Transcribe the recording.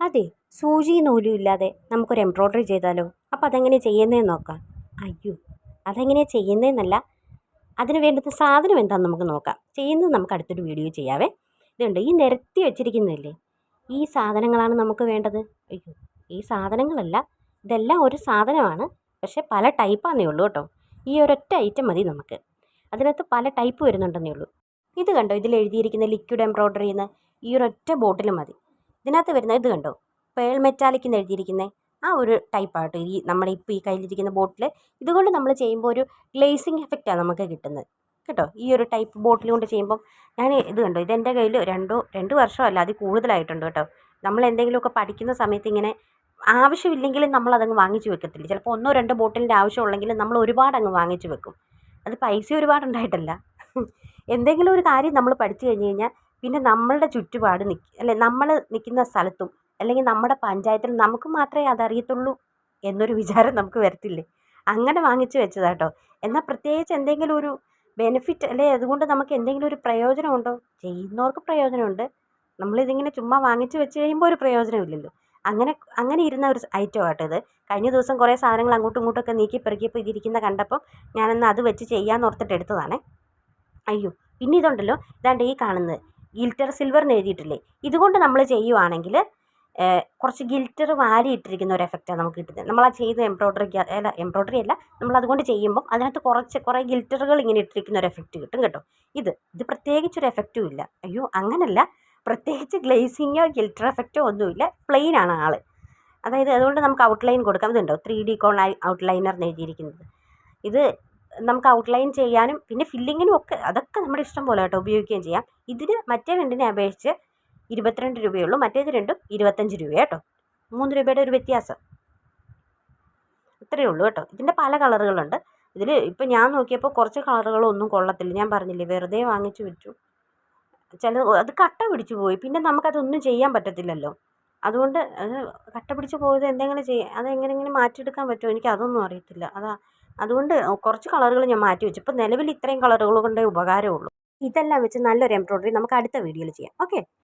അതെ സൂചി നൂലും ഇല്ലാതെ നമുക്കൊരു എംബ്രോയ്ഡറി ചെയ്താലോ? അപ്പോൾ അതെങ്ങനെ ചെയ്യുന്നതെന്ന് നോക്കാം. അയ്യോ അതെങ്ങനെയാണ് ചെയ്യുന്നതെന്നല്ല അതിന് വേണ്ടുന്ന സാധനം എന്താണെന്ന് നമുക്ക് നോക്കാം. ചെയ്യുന്നത് നമുക്ക് അടുത്തൊരു വീഡിയോ ചെയ്യാവേ. ഇതുണ്ട് ഈ നിരത്തി വെച്ചിരിക്കുന്നില്ലേ ഈ സാധനങ്ങളാണ് നമുക്ക് വേണ്ടത്? അയ്യോ ഈ സാധനങ്ങളല്ല ഇതെല്ലാം ഒരു സാധനമാണ്. പക്ഷേ പല ടൈപ്പാന്നേ ഉള്ളൂ കേട്ടോ. ഈ ഒരൊറ്റ ഐറ്റം മതി നമുക്ക്. അതിനകത്ത് പല ടൈപ്പ് വരുന്നുണ്ടെന്നേ ഉള്ളൂ. ഇത് കണ്ടോ ഇതിൽ എഴുതിയിരിക്കുന്ന ലിക്വിഡ് എംബ്രോയ്ഡറി എന്ന് ഈ ഒരൊറ്റ ബോട്ടിൽ മതി. ഇതിനകത്ത് വരുന്ന ഇത് കണ്ടോ? പേൾ മെറ്റാലിക് എന്ന് എഴുതിയിരിക്കുന്നത് ആ ഒരു ടൈപ്പാട്ടോ ഈ നമ്മുടെ ഇപ്പോൾ ഈ കയ്യിലിരിക്കുന്ന ബോട്ടിൽ ഇതുകൊണ്ട് നമ്മൾ ചെയ്യുമ്പോൾ ഒരു ഗ്ലേസിങ് എഫക്റ്റാണ് നമുക്ക് കിട്ടുന്നത്. കേട്ടോ? ഈ ഒരു ടൈപ്പ് ബോട്ടിൽ കൊണ്ട് ചെയ്യുമ്പം ഞാൻ ഇത് കണ്ടോ? ഇതെന്റെ കയ്യിൽ രണ്ടോ രണ്ട് വർഷമല്ല അതിൽ കൂടുതലായിട്ടുണ്ട് കേട്ടോ. നമ്മൾ എന്തെങ്കിലുമൊക്കെ പഠിക്കുന്ന സമയത്ത് ഇങ്ങനെ ആവശ്യമില്ലെങ്കിലും നമ്മൾ അതങ്ങ് വാങ്ങിച്ച് വെക്കത്തില്ല. ചിലപ്പോൾ ഒന്നോ രണ്ടോ ബോട്ടിലിന്റെ ആവശ്യമുള്ളെങ്കിലും നമ്മൾ ഒരുപാട് അങ്ങ് വാങ്ങിച്ച് വെക്കും. അത് പൈസ ഒരുപാടുണ്ടായിട്ടല്ല എന്തെങ്കിലും ഒരു കാര്യം നമ്മൾ പഠിച്ചു കഴിഞ്ഞ് കഴിഞ്ഞാൽ പിന്നെ നമ്മളുടെ ചുറ്റുപാട് അല്ലെ നമ്മൾ നിൽക്കുന്ന സ്ഥലത്തും അല്ലെങ്കിൽ നമ്മുടെ പഞ്ചായത്തിൽ നമുക്ക് മാത്രമേ അതറിയത്തുള്ളൂ എന്നൊരു വിചാരം നമുക്ക് വരത്തില്ലേ? അങ്ങനെ വാങ്ങിച്ച് വെച്ചതാട്ടോ എന്നാൽ പ്രത്യേകിച്ച് എന്തെങ്കിലും ഒരു ബെനിഫിറ്റ് അല്ലെ അതുകൊണ്ട് നമുക്ക് എന്തെങ്കിലും ഒരു പ്രയോജനമുണ്ടോ ചെയ്യുന്നവർക്ക് പ്രയോജനമുണ്ട്. നമ്മളിതിങ്ങനെ ചുമ്മാ വാങ്ങിച്ച് വെച്ച് കഴിയുമ്പോൾ ഒരു പ്രയോജനമില്ലല്ലോ അങ്ങനെ അങ്ങനെ ഇരുന്ന ഒരു ഐറ്റം ആട്ടോ ഇത്. കഴിഞ്ഞ ദിവസം കുറേ സാധനങ്ങൾ അങ്ങോട്ടും ഇങ്ങോട്ടൊക്കെ നീക്കി പെറുക്കിയപ്പോൾ ഇതിരിക്കുന്ന കണ്ടപ്പോൾ ഞാനെന്നാൽ അത് വെച്ച് ചെയ്യാമെന്ന് ഓർത്തിട്ട് എടുത്തതാണേ. അയ്യോ പിന്നെ ഇതുണ്ടല്ലോ. ഇതാണ്ട് ഈ കാണുന്നത്. ഗിൽറ്റർ സിൽവർ എന്ന് എഴുതിയിട്ടില്ലേ? ഇതുകൊണ്ട് നമ്മൾ ചെയ്യുവാണെങ്കിൽ കുറച്ച് ഗിൽറ്റർ വാരി ഇട്ടിരിക്കുന്ന ഒരു എഫക്റ്റാണ് നമുക്ക് കിട്ടുന്നത്. നമ്മൾ ആ ചെയ്ത എംബ്രോയ്ഡറിക്ക് അല്ല എംബ്രോയ്ഡറി അല്ല നമ്മൾ അതുകൊണ്ട് ചെയ്യുമ്പോൾ അതിനകത്ത് കുറച്ച് കുറേ ഗിൽറ്ററുകൾ ഇങ്ങനെ ഇട്ടിരിക്കുന്ന ഒരു എഫക്റ്റ് കിട്ടും കേട്ടോ. ഇത് ഇത് പ്രത്യേകിച്ച് ഒരു എഫക്റ്റും ഇല്ല. അയ്യോ അങ്ങനല്ല. പ്രത്യേകിച്ച് ഗ്ലേസിങ്ങോ ഗിൽറ്റർ എഫക്റ്റോ ഒന്നുമില്ല. പ്ലെയിൻ ആണ് ആൾ അതായത് അതുകൊണ്ട് നമുക്ക് ഔട്ട്ലൈൻ കൊടുക്കാം. ഇതുണ്ടോ? ത്രീ ഡി കോൺ ഔട്ട്ലൈനർ എഴുതിയിരിക്കുന്നത്. ഇത് നമുക്ക് ഔട്ട്ലൈൻ ചെയ്യാനും പിന്നെ ഫില്ലിങ്ങിനും ഒക്കെ അതൊക്കെ നമ്മുടെ ഇഷ്ടം പോലെ കേട്ടോ ഉപയോഗിക്കുകയും ചെയ്യാം. ഇതിന് മറ്റേ രണ്ടിനെ അപേക്ഷിച്ച് ഇരുപത്തിരണ്ട് രൂപയേ ഉള്ളൂ മറ്റേത് രണ്ടും ഇരുപത്തഞ്ച് രൂപ കേട്ടോ മൂന്ന് രൂപയുടെ ഒരു വ്യത്യാസം. ഇത്രയേ ഉള്ളൂ കേട്ടോ. ഇതിന്റെ പല കളറുകളുണ്ട്. ഇതിൽ ഇപ്പോൾ ഞാൻ നോക്കിയപ്പോൾ കുറച്ച് കളറുകളൊന്നും കൊള്ളത്തില്ല. ഞാൻ പറഞ്ഞില്ലേ വെറുതെ വാങ്ങിച്ചു വെച്ചു. ചില അത് കട്ട പിടിച്ചു പോയി. പിന്നെ നമുക്കതൊന്നും ചെയ്യാൻ പറ്റത്തില്ലല്ലോ. അതുകൊണ്ട് അത് കട്ട പിടിച്ച് പോയത് എന്തെങ്കിലും ചെയ്യാം അത് എങ്ങനെയെങ്കിലും മാറ്റിയെടുക്കാൻ പറ്റുമോ? എനിക്ക് അതൊന്നും അറിയത്തില്ല. അതാ അതുകൊണ്ട് കുറച്ച് കളറുകൾ ഞാൻ മാറ്റി വെച്ചു. ഇപ്പം നിലവിൽ ഇത്രയും കളറുകൾ കൊണ്ടേ ഉപകാരമുള്ളൂ ഇതെല്ലാം വെച്ച് നല്ലൊരു എംബ്രോയ്ഡറി നമുക്ക് അടുത്ത വീഡിയോയിൽ ചെയ്യാം. ഓക്കെ?